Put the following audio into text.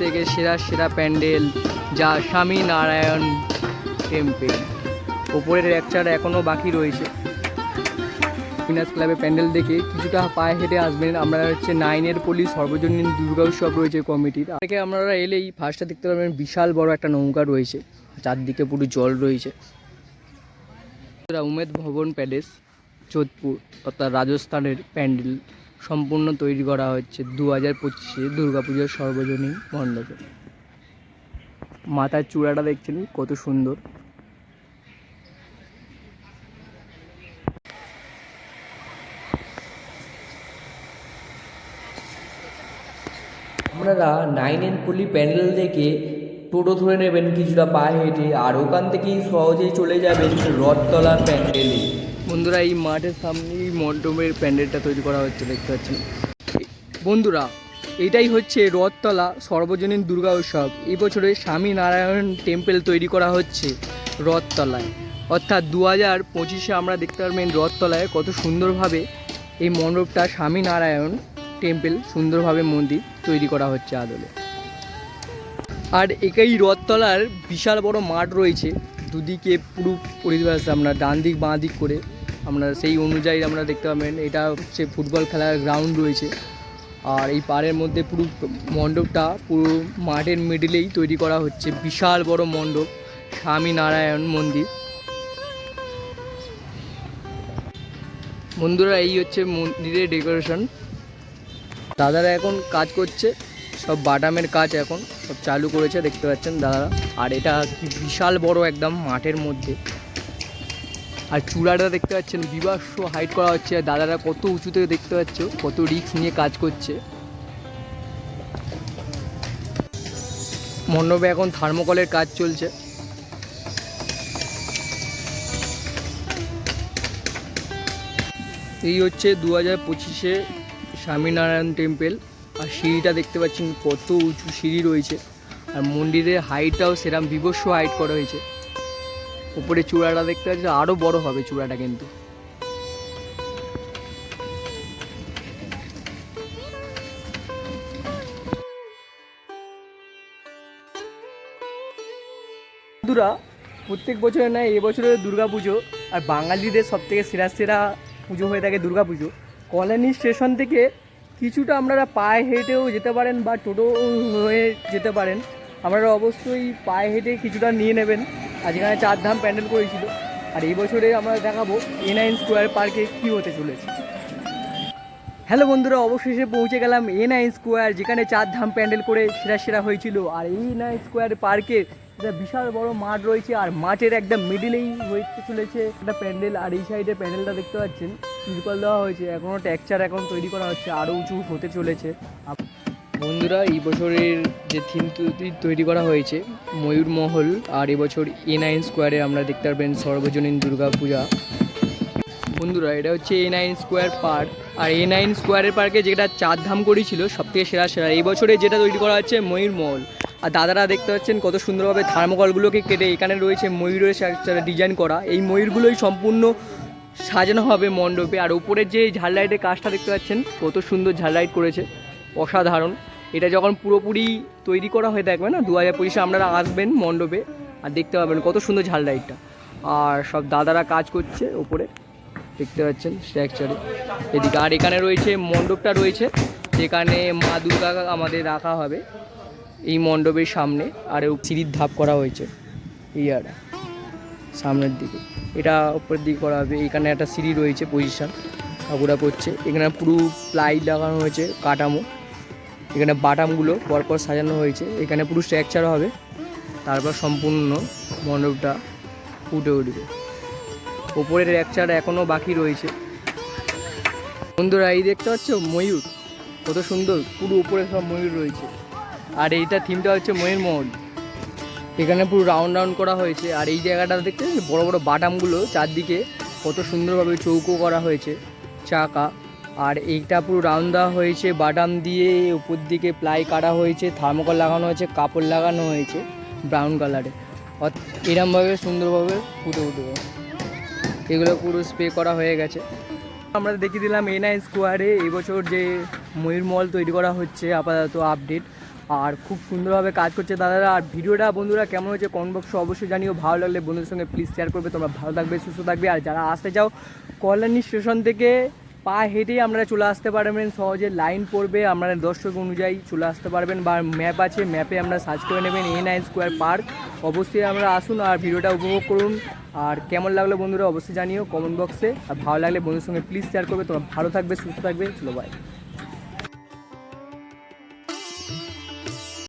থেকে সেরা সেরা প্যান্ডেল যা স্বামী নারায়ণ টেম্পেল ওপরের একচার এখনও বাকি রয়েছে। ফিনান্স ক্লাবে প্যান্ডেল দেখে কিছুটা পায়ে হেঁটে আসবেন। আমরা হচ্ছে নাইনের পল্লী সর্বজনীন দুর্গা উৎসব রয়েছে কমিটির থেকে আপনারা এলেই ফার্স্টে দেখতে পারবেন বিশাল বড় একটা নৌকা রয়েছে। চারদিকে পুরো জল রয়েছে। উমেদ ভবন প্যালেস যোধপুর, অর্থাৎ রাজস্থানের প্যান্ডেল। সম্পূর্ণ তৈরি করা হচ্ছে দু হাজার পঁচিশে দুর্গাপুজোর সর্বজনীন মণ্ডপে। মাথার চূড়াটা দেখছেন কত সুন্দর। আপনারা নাইন এন পুলি প্যান্ডেল থেকে টোটো ধরে নেবেন, কিছুটা পায়ে হেঁটে, আর ওখান থেকেই সহজেই চলে যাবেন রথতলা প্যান্ডেলে। বন্ধুরা, এই মাঠের সামনে এই মণ্ডপের প্যান্ডেলটা তৈরি করা হচ্ছে, দেখতে পাচ্ছেন। বন্ধুরা, এটাই হচ্ছে রথতলা সর্বজনীন দুর্গা উৎসব। এই বছরে স্বামী নারায়ণ টেম্পেল তৈরি করা হচ্ছে রথতলায়। অর্থাৎ দু হাজার পঁচিশে আমরা দেখতে পারবেন রথতলায় কত সুন্দরভাবে এই মণ্ডপটা স্বামী নারায়ণ টেম্পেল সুন্দরভাবে মন্দির তৈরি করা হচ্ছে আদলে। আর একেই রথতলার বিশাল বড় মাঠ রয়েছে। দুদিকে পুরো পরিবেশ, আমরা ডান দিক বাঁ দিক করে আমরা সেই অনুযায়ী আমরা দেখতে পাবেন, এটা হচ্ছে ফুটবল খেলার গ্রাউন্ড রয়েছে। আর এই পাড়ের মধ্যে পুরো মণ্ডপটা পুরো মাঠের মিডিলেই তৈরি করা হচ্ছে, বিশাল বড় মণ্ডপ, স্বামী নারায়ণ মন্দির। বন্ধুরা, এই হচ্ছে মন্দিরের ডেকোরেশন দাদারা এখন কাজ করছে, সব বাটামের কাজ এখন, সব চালু করেছে, দেখতে পাচ্ছেন দাদারা। আর এটা কি বিশাল বড় একদম মাঠের মধ্যে। আর চূড়াটা দেখতে পাচ্ছেন বিবাস্য হাইট করা হচ্ছে। আর দাদারা কত উঁচুতে দেখতে পাচ্ছ, কত রিস্ক নিয়ে কাজ করছে। মণ্ডপে এখন থার্মোকলের কাজ চলছে। এই হচ্ছে দু হাজার পঁচিশে স্বামীনারায়ণ টেম্পেল আর সিঁড়িটা দেখতে পাচ্ছেন কত উঁচু সিঁড়ি রয়েছে। আর মন্দিরের হাইটটাও সেরকম বিবস্ব হাইট করা হয়েছে। উপরে চূড়াটা দেখতে পাচ্ছি আরও বড় হবে চূড়াটা কিন্তু। বন্ধুরা, প্রত্যেক বছরের নয় এবছরে দুর্গা পুজো আর বাঙালিদের সব থেকে সেরা সেরা পুজো হয়ে থাকে দুর্গা পুজো কল্যাণী স্টেশন থেকে কিছুটা আপনারা পায়ে হেঁটেও যেতে পারেন বা টোটো হয়ে যেতে পারেন। আপনারা অবশ্যই পায়ে হেঁটে কিছুটা নিয়ে নেবেন। আর যেখানে চারধাম প্যান্ডেল করেছিল। আর এই বছরে আমরা দেখাবো এ নাইন স্কোয়ার পার্কে কী হতে চলেছে। হ্যালো বন্ধুরা, অবশেষে পৌঁছে গেলাম এ নাইন স্কোয়ার যেখানে চার ধাম প্যান্ডেল করে সেরা সেরা হয়েছিল। আর এই নাইন স্কোয়ার পার্কে একটা বিশাল বড় মাঠ রয়েছে, আর মাঠের একদম মিডিলেই হতে চলেছে একটা প্যান্ডেল। আর এই সাইডে প্যান্ডেলটা দেখতে পাচ্ছেন তিরপল দেওয়া হয়েছে। এখনও টেক্সচার এখন তৈরি করা হচ্ছে আরও উঁচু হতে চলেছে। বন্ধুরা, এই বছরের যে থিম তৈরি করা হয়েছে ময়ূরমহল আর এবছর এ নাইন স্কোয়ারে আমরা দেখতে পারবেন সর্বজনীন দুর্গা পূজা। বন্ধুরা, এটা হচ্ছে এ নাইন স্কোয়ার পার্ক আর এ নাইন স্কোয়ারের পার্কে যেটা চার ধাম করেছিল সব থেকে সেরা সেরা। এই বছরে যেটা তৈরি করা হচ্ছে ময়ূরমহল আর দাদারা দেখতে পাচ্ছেন কত সুন্দরভাবে থার্মোকলগুলোকে কেটে এখানে রয়েছে ময়ূরের ডিজাইন করা। এই ময়ূরগুলোই সম্পূর্ণ সাজানো হবে মণ্ডপে, আর উপরের যে ঝাল লাইটের কাজটা দেখতে পাচ্ছেন, কত সুন্দর ঝাল লাইট করেছে। অসাধারণ। এটা যখন পুরোপুরি তৈরি করা হয়ে থাকবে না দু হাজার পঁচিশে আপনারা আসবেন মণ্ডপে আর দেখতে পাবেন কত সুন্দর ঝাল লাইটটা আর সব দাদারা কাজ করছে ওপরে, দেখতে পাচ্ছেন স্ট্রাকচারে এদিকে আর এখানে রয়েছে মণ্ডপটা রয়েছে, যেখানে মা দুর্গা আমাদের রাখা হবে এই মণ্ডপের সামনে। আর সিঁড়ির ধাপ করা হয়েছে, এই আর সামনের দিকে। এটা উপরের দিকে করা হবে, এখানে একটা সিঁড়ি রয়েছে পজিশন ঠাকুরা করছে। এখানে পুরো প্লাই লাগানো হয়েছে কাটামো এখানে বাটামগুলো পরপর সাজানো হয়েছে। এখানে পুরো স্ট্রাকচার হবে। তারপর সম্পূর্ণ মণ্ডপটা ফুটে উঠবে। ওপরের স্ট্রাকচার এখনও বাকি রয়েছে। বন্ধুরা, এই দেখতে পাচ্ছ? ময়ূর। কত সুন্দর। পুরো উপরে সব ময়ূর রয়েছে। আর এইটা থিমটা হচ্ছে ময়ূর মহল। এখানে পুরো রাউন্ড রাউন্ড করা হয়েছে। আর এই জায়গাটা দেখতে? বড় বড় বাটামগুলো চারদিকে কত সুন্দরভাবে চৌকো করা হয়েছে। চাকা। আর এইটা পুরো রাউন্ড দেওয়া হয়েছে বাটাম দিয়ে উপর দিকে প্লাই কাটা হয়েছে, থার্মোকল লাগানো হয়েছে, কাপড় লাগানো হয়েছে ব্রাউন কালারে এরমভাবে সুন্দরভাবে ফুটে উঠবে। এগুলো পুরো স্প্রে করা হয়ে গেছে। আমরা দেখিয়ে দিলাম এ নাইন স্কোয়ারে এবছর যে ময়ূরমহল তৈরি করা হচ্ছে, আপাতত আপডেট আর খুব সুন্দরভাবে কাজ করছে দাদারা। আর ভিডিওটা বন্ধুরা কেমন হয়েছে কমেন্ট বক্সে অবশ্যই জানিও। ভালো লাগলে বন্ধুদের সঙ্গে প্লিজ শেয়ার করবে। তোমরা ভালো থাকবে, সুস্থ থাকবে। আর যারা আসতে চাও, কল্যাণী স্টেশন থেকে পা হেঁটেই আপনারা চলে আসতে পারবেন, সহজে লাইন পড়বে, আপনারা দর্শক অনুযায়ী চলে আসতে পারবেন বা ম্যাপ আছে ম্যাপে আমরা সার্চ করে নেবেন এ নাইন স্কোয়ার পার্ক অবশ্যই আমরা আসুন আর ভিডিওটা উপভোগ করুন। আর কেমন লাগল বন্ধুরা, অবশ্যই জানিও কমেন্ট বক্সে আর ভালো লাগলে বন্ধুর সঙ্গে প্লিজ শেয়ার করবে। তোমরা ভালো থাকবে, সুস্থ থাকবে। চলো বাই